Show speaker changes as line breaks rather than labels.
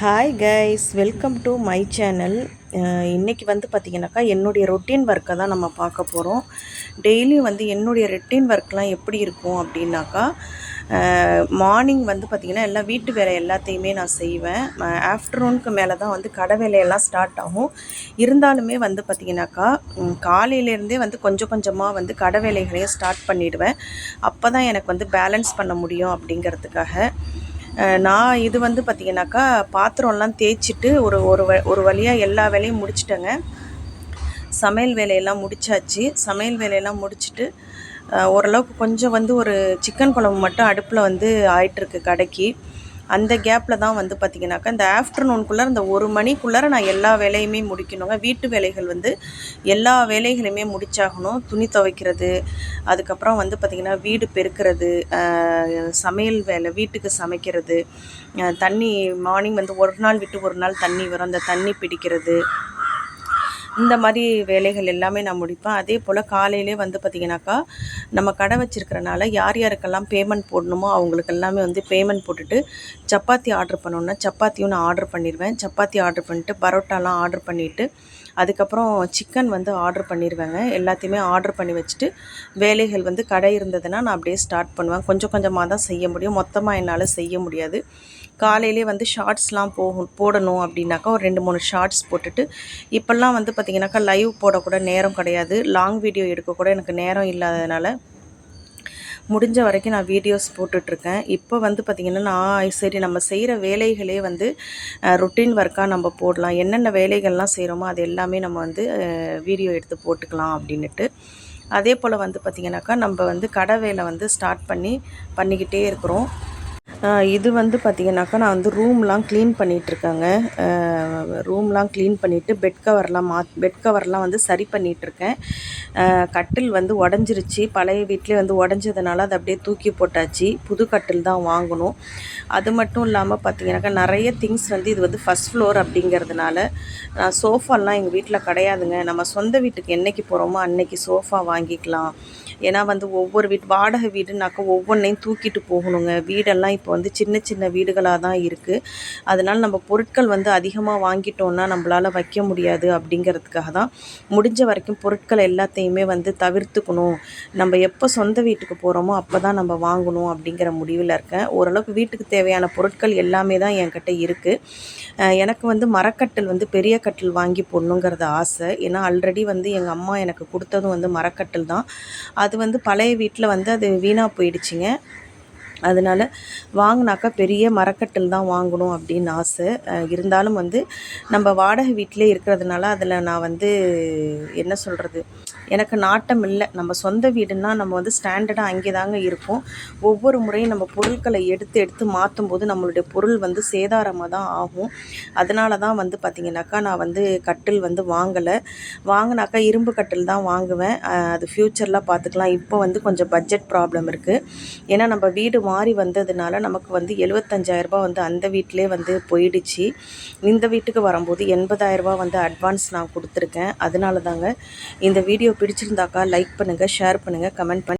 hi guys welcome to my channel இன்றைக்கி வந்து பார்த்திங்கனாக்கா என்னுடைய ரொட்டீன் ஒர்க்கை தான் நம்ம பார்க்க போகிறோம் டெய்லியும் வந்து என்னுடைய ரொட்டீன் ஒர்க்லாம் எப்படி இருக்கும் அப்படின்னாக்கா மார்னிங் வந்து பார்த்திங்கன்னா எல்லாம் வீட்டு வேலை எல்லாத்தையுமே நான் செய்வேன் ஆஃப்டர்நூனுக்கு மேலே தான் வந்து கடை வேலையெல்லாம் ஸ்டார்ட் ஆகும் இருந்தாலுமே வந்து பார்த்திங்கனாக்கா காலையிலேருந்தே வந்து கொஞ்சம் கொஞ்சமாக வந்து கடை வேலைகளையும் ஸ்டார்ட் பண்ணிவிடுவேன் அப்போ தான் எனக்கு வந்து பேலன்ஸ் பண்ண முடியும் அப்படிங்கிறதுக்காக நான் இது வந்து பார்த்திங்கனாக்கா பாத்திரம்லாம் தேய்ச்சிட்டு ஒரு ஒரு வ ஒரு வழியாக எல்லா வேலையும் முடிச்சிட்டேங்க சமையல் வேலையெல்லாம் முடித்தாச்சு சமையல் வேலையெல்லாம் முடிச்சுட்டு ஓரளவுக்கு கொஞ்சம் வந்து ஒரு சிக்கன் குழம்பு மட்டும் அடுப்பில் வந்து ஆயிட்டுருக்கு கடைக்கு அந்த கேப்பில் தான் வந்து பார்த்திங்கனாக்கா இந்த ஆஃப்டர்நூன்குள்ளே இந்த ஒரு மணிக்குள்ளே நான் எல்லா வேலையுமே முடிக்கணுங்க வீட்டு வேலைகள் வந்து எல்லா வேலைகளையுமே முடிச்சாகணும் துணி துவைக்கிறது அதுக்கப்புறம் வந்து பார்த்திங்கன்னா வீடு பெருக்கிறது சமையல் வேலை வீட்டுக்கு சமைக்கிறது தண்ணி மார்னிங் வந்து ஒரு நாள் விட்டு ஒரு நாள் தண்ணி வரும் அந்த தண்ணி பிடிக்கிறது இந்த மாதிரி வேலைகள் எல்லாமே நான் முடிப்பேன் அதே போல் காலையிலே வந்து பார்த்திங்கனாக்கா நம்ம கடை வச்சுருக்கிறனால யார் யாருக்கெல்லாம் பேமெண்ட் போடணுமோ அவங்களுக்கு எல்லாமே வந்து பேமெண்ட் போட்டுட்டு சப்பாத்தி ஆர்டர் பண்ணோன்னா சப்பாத்தியும் நான் ஆர்டர் பண்ணிடுவேன் சப்பாத்தி ஆர்டர் பண்ணிட்டு பரோட்டாலாம் ஆர்டர் பண்ணிவிட்டு அதுக்கப்புறம் சிக்கன் வந்து ஆர்டர் பண்ணிடுவேங்க எல்லாத்தையுமே ஆர்டர் பண்ணி வச்சுட்டு வேலைகள் வந்து கடை இருந்ததுன்னா நான் அப்படியே ஸ்டார்ட் பண்ணுவேன் கொஞ்சம் கொஞ்சமாக தான் செய்ய முடியும் மொத்தமாக என்னால் செய்ய முடியாது காலையிலே வந்து ஷார்ட்ஸ்லாம் போகும் போடணும் அப்படின்னாக்கா ஒரு ரெண்டு மூணு ஷார்ட்ஸ் போட்டுட்டு இப்போல்லாம் வந்து பார்த்திங்கனாக்கா லைவ் போடக்கூட நேரம் கிடையாது லாங் வீடியோ எடுக்கக்கூட எனக்கு நேரம் இல்லாததுனால முடிஞ்ச வரைக்கும் நான் வீடியோஸ் போட்டுட்ருக்கேன் இப்போ வந்து பார்த்திங்கன்னா நான் சரி நம்ம செய்கிற வேலைகளே வந்து ரொட்டீன் ஒர்க்காக நம்ம போடலாம் என்னென்ன வேலைகள்லாம் செய்கிறோமோ அது எல்லாமே நம்ம வந்து வீடியோ எடுத்து போட்டுக்கலாம் அப்படின்ட்டு அதே போல் வந்து பார்த்திங்கனாக்கா நம்ம வந்து கடை வேலை வந்து ஸ்டார்ட் பண்ணி பண்ணிக்கிட்டே இருக்கிறோம் இது வந்து பார்த்திங்கனாக்கா நான் வந்து ரூம்லாம் க்ளீன் பண்ணிகிட்ருக்கேங்க ரூம்லாம் க்ளீன் பண்ணிவிட்டு பெட் கவர்லாம் மா பெட் கவர்லாம் வந்து சரி பண்ணிகிட்ருக்கேன் கட்டில் வந்து உடஞ்சிருச்சு பழைய வீட்டிலே வந்து உடஞ்சதுனால அதை அப்படியே தூக்கி போட்டாச்சு புது கட்டில் தான் வாங்கணும் அது மட்டும் இல்லாமல் பார்த்திங்கனாக்கா நிறைய திங்ஸ் வந்து இது வந்து ஃபஸ்ட் ஃப்ளோர் அப்படிங்கிறதுனால நான் சோஃபாலாம் எங்கள் வீட்டில் கிடையாதுங்க நம்ம சொந்த வீட்டுக்கு என்றைக்கு போகிறோமோ அன்னைக்கு சோஃபா வாங்கிக்கலாம் ஏன்னா வந்து ஒவ்வொரு வீட் வாடகை வீடுனாக்கா ஒவ்வொன்றையும் தூக்கிட்டு போகணுங்க வீடெல்லாம் இப்போ வந்து சின்ன சின்ன வீடுகளாக தான் இருக்குது அதனால் நம்ம பொருட்கள் வந்து அதிகமாக வாங்கிட்டோன்னா நம்மளால் வைக்க முடியாது அப்படிங்கிறதுக்காக தான் முடிஞ்ச வரைக்கும் பொருட்கள் எல்லாத்தையுமே வந்து தவிர்த்துக்கணும் நம்ம எப்போ சொந்த வீட்டுக்கு போகிறோமோ அப்போ தான் நம்ம வாங்கணும் அப்படிங்கிற முடிவில் இருக்கேன் ஓரளவுக்கு வீட்டுக்கு தேவையான பொருட்கள் எல்லாமே தான் என்கிட்ட இருக்குது எனக்கு வந்து மரக்கட்டில் வந்து பெரிய கட்டில் வாங்கி போடணுங்கிறது ஆசை ஏன்னா ஆல்ரெடி வந்து எங்கள் அம்மா எனக்கு கொடுத்ததும் வந்து மரக்கட்டில் தான் அது அது வந்து பழைய வீட்டில் வந்து அது வீணாக போயிடுச்சுங்க அதனால் வாங்கினாக்கா பெரிய மரக்கட்டில் தான் வாங்கணும் அப்படின்னு ஆசை இருந்தாலும் வந்து நம்ம வாடகை வீட்டிலே இருக்கிறதுனால அதில் நான் வந்து என்ன சொல்கிறது எனக்கு நாட்டம் இல்லை நம்ம சொந்த வீடுன்னா நம்ம வந்து ஸ்டாண்டர்டாக அங்கே தாங்க இருக்கும் ஒவ்வொரு முறையும் நம்ம பொருட்களை எடுத்து எடுத்து மாற்றும் போது நம்மளுடைய பொருள் வந்து சேதாரமாக தான் ஆகும் அதனால தான் வந்து பார்த்திங்கனாக்கா நான் வந்து கட்டில் வந்து வாங்கலை வாங்கினாக்கா இரும்பு கட்டில் தான் வாங்குவேன் அது ஃப்யூச்சரில் பார்த்துக்கலாம் இப்போ வந்து கொஞ்சம் பட்ஜெட் ப்ராப்ளம் இருக்குது ஏன்னா நம்ம வீடு மாறி வந்ததுனால நமக்கு வந்து எழுபத்தஞ்சாயிரரூபா வந்து அந்த வீட்டிலே வந்து போயிடுச்சு இந்த வீட்டுக்கு வரும்போது எண்பதாயிரரூபா வந்து அட்வான்ஸ் நான் கொடுத்துருக்கேன் அதனால தாங்க இந்த வீடியோ பிடிச்சிருந்தாக்கா லைக் பண்ணுங்கள் ஷேர் பண்ணுங்கள் கமெண்ட் பண்ணி